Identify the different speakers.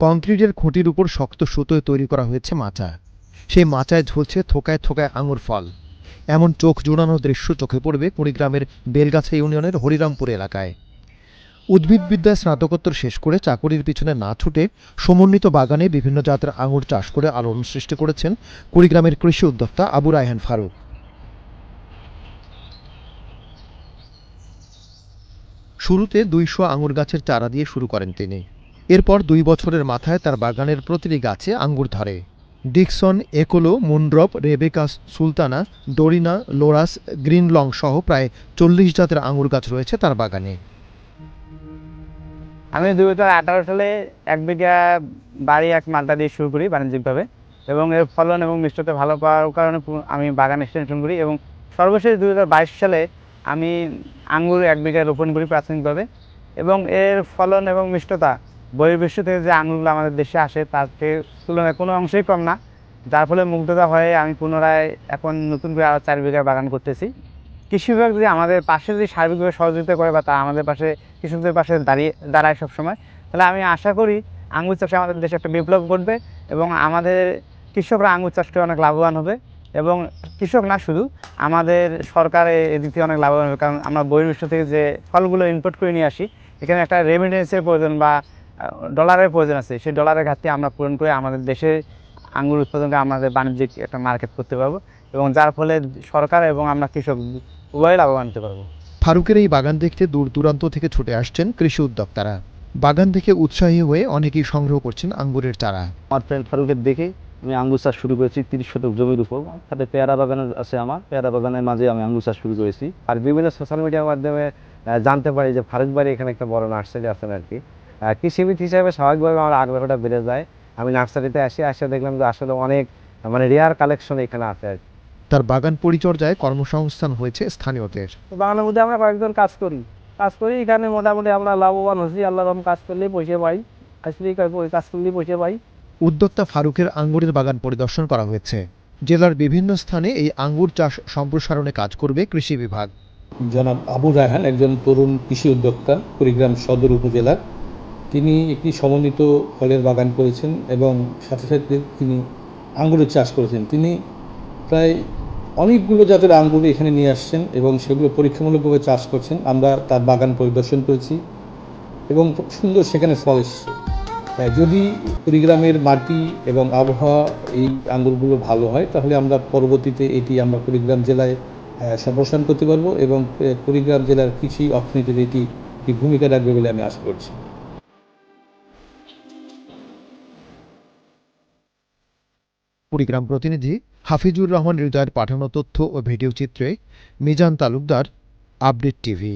Speaker 1: কংক্রিটের খুঁটির উপর শক্ত সুতোয় তৈরি করা হয়েছে মাচা। সেই মাচায় ঝুলছে থোকায় থোকায় আঙুর ফল। এমন চোখ জোড়ানো দৃশ্য চোখে পড়বে কুড়িগ্রামের বেলগাছা ইউনিয়নের হরিরামপুর এলাকায়। উদ্ভিদবিদ্যায় স্নাতকোত্তর শেষ করে চাকরির পিছনে না ছুটে সমন্বিত বাগানে বিভিন্ন জাতের আঙুর চাষ করে আলোড়ন সৃষ্টি করেছেন কুড়িগ্রামের কৃষি উদ্যোক্তা আবু রায়হান ফারুক। শুরুতে দুইশো আঙুর গাছের চারা দিয়ে শুরু করেন তিনি। এরপর দুই বছরের মাথায় তার বাগানের প্রতিটি গাছে আঙ্গুর ধরে। ডিকসন, একোলো মুন্ড্রপ রেবেকাস সুলতানা, ডোরিনা, লোরাস গ্রিন লং সহ প্রায় চল্লিশ জাতের আঙুর গাছ রয়েছে তার বাগানে।
Speaker 2: আমি দুই হাজার আঠারো সালে এক বিঘা বাড়ি, এক মালটা দিয়ে শুরু করি বাণিজ্যিকভাবে এবং এর ফলন এবং মিষ্টতা ভালো পাওয়ার কারণে আমি বাগান এক্সটেনশন করি এবং সর্বশেষ দুই হাজার বাইশ সালে আমি আঙ্গুর এক বিঘা রোপণ করি প্রাথমিকভাবে এবং এর ফলন এবং মিষ্টতা বহির্বিশ্ব থেকে যে আঙুরগুলো আমাদের দেশে আসে, তার তুলনায় কোনো অংশেই কম না। যার ফলে মুগ্ধতা হয়ে, আমি পুনরায় এখন নতুন করে আরও চার বিঘা বাগান করতেছি। কৃষি বিভাগ যদি আমাদের পাশে যদি সার্বিকভাবে সহযোগিতা করে বা তা আমাদের পাশে, কৃষকদের পাশে দাঁড়িয়ে, দাঁড়ায় সবসময়, তাহলে আমি আশা করি আঙ্গুর চাষে আমাদের দেশে একটা বিপ্লব ঘটবে এবং আমাদের কৃষকরা আঙ্গুর চাষ করে অনেক লাভবান হবে। এবং কৃষক না শুধু, আমাদের সরকার এদিক থেকে অনেক লাভবান হবে। কারণ আমরা বহির্বিশ্ব থেকে যে ফলগুলো ইম্পোর্ট করে নিয়ে আসি, এখানে একটা রেমিটেন্সের প্রয়োজন বা ডলারের প্রয়োজন আছে। সেই ডলারের ঘাটতি আমরা পূরণ করে আমাদের দেশে আঙ্গুর উৎপাদনকে আমাদের বাণিজ্যিক একটা মার্কেট করতে পারব এবং যার ফলে সরকার এবং আমরা কৃষক উভয় লাভবান হতে পারব।
Speaker 1: ফারুকের এই বাগান দেখতে দূর দূরান্ত থেকে ছুটে আসছেন কৃষি উদ্যোক্তারা। বাগান থেকে উৎসাহী হয়ে অনেকেই সংগ্রহ করছেন আঙ্গুরের চারা।
Speaker 3: আমার ফ্রেন্ড ফারুকের দেখে আমি আঙ্গুর চাষ শুরু করেছি তিরিশ শতক জমির উপর। সাথে পেয়ারা বাগান আছে আমার। পেয়ারা বাগানের মাঝে আমি আঙ্গুর চাষ শুরু করেছি। আর বিভিন্ন সোশ্যাল মিডিয়ার মাধ্যমে জানতে পারি যে ফারুক বাড়ি এখানে একটা বড় নার্সারি আছেন আর কি। কৃষিবিদ হিসাবে স্বাভাবিকভাবে আমার আগ্রহটা বেড়ে যায়। আমি নার্সারিতে আসি আসে দেখলাম যে আসলে অনেক মানে রেয়ার কালেকশন এখানে আছে আর
Speaker 1: তার বাগান পরিচর্যায় কর্মসংস্থান হয়েছে স্থানীয়দের।
Speaker 4: বাংলার মধ্যে আমরা কয়েকজন কাজ করি। কাজ করি এখানে মোটামুটি আমরা লাভবান হচ্ছি আল্লাহ রকম কাজ করলেই পয়সা পাই। আসলেই কাজ- কাজ করলেই পয়সা পাই।
Speaker 1: উদ্যোক্তা ফারুকের আঙ্গুরের বাগান পরিদর্শন করা হয়েছে। জেলার বিভিন্ন স্থানে এই আঙ্গুর চাষ সম্প্রসারণে কাজ করবে কৃষি বিভাগ।
Speaker 5: জনাব আবু রায়হান একজন তরুণ কৃষি উদ্যোক্তা কুড়িগ্রাম সদর উপজেলার তিনি একটি সমন্বিত ফলের বাগান করেছেন এবং সাথে সাথে তিনি আঙ্গুরের চাষ করেছেন। তিনি প্রায় অনেকগুলো জাতের আঙ্গুর এখানে নিয়ে আসছেন এবং সেগুলো পরীক্ষামূলকভাবে চাষ করছেন। আমরা তার বাগান পরিদর্শন করেছি এবং সুন্দর সেখানে ফল এসেছে। যদি কুড়িগ্রামের মাটি এবং আবহাওয়া এই আঙ্গুরগুলো ভালো হয়, তাহলে আমরা পরবর্তীতে এটি আমরা কুড়িগ্রাম জেলায় সম্প্রসারণ করতে পারব এবং কুড়িগ্রাম জেলার কৃষি অর্থনীতিতে এটি ভূমিকা রাখবে বলে আমি আশা করছি।
Speaker 1: কুড়িগ্রাম প্রতিনিধি হাফিজুর রহমান হৃদয়ের পাঠানো তথ্য ও ভিডিও চিত্রে মিজান তালুকদার আপডেট টিভি।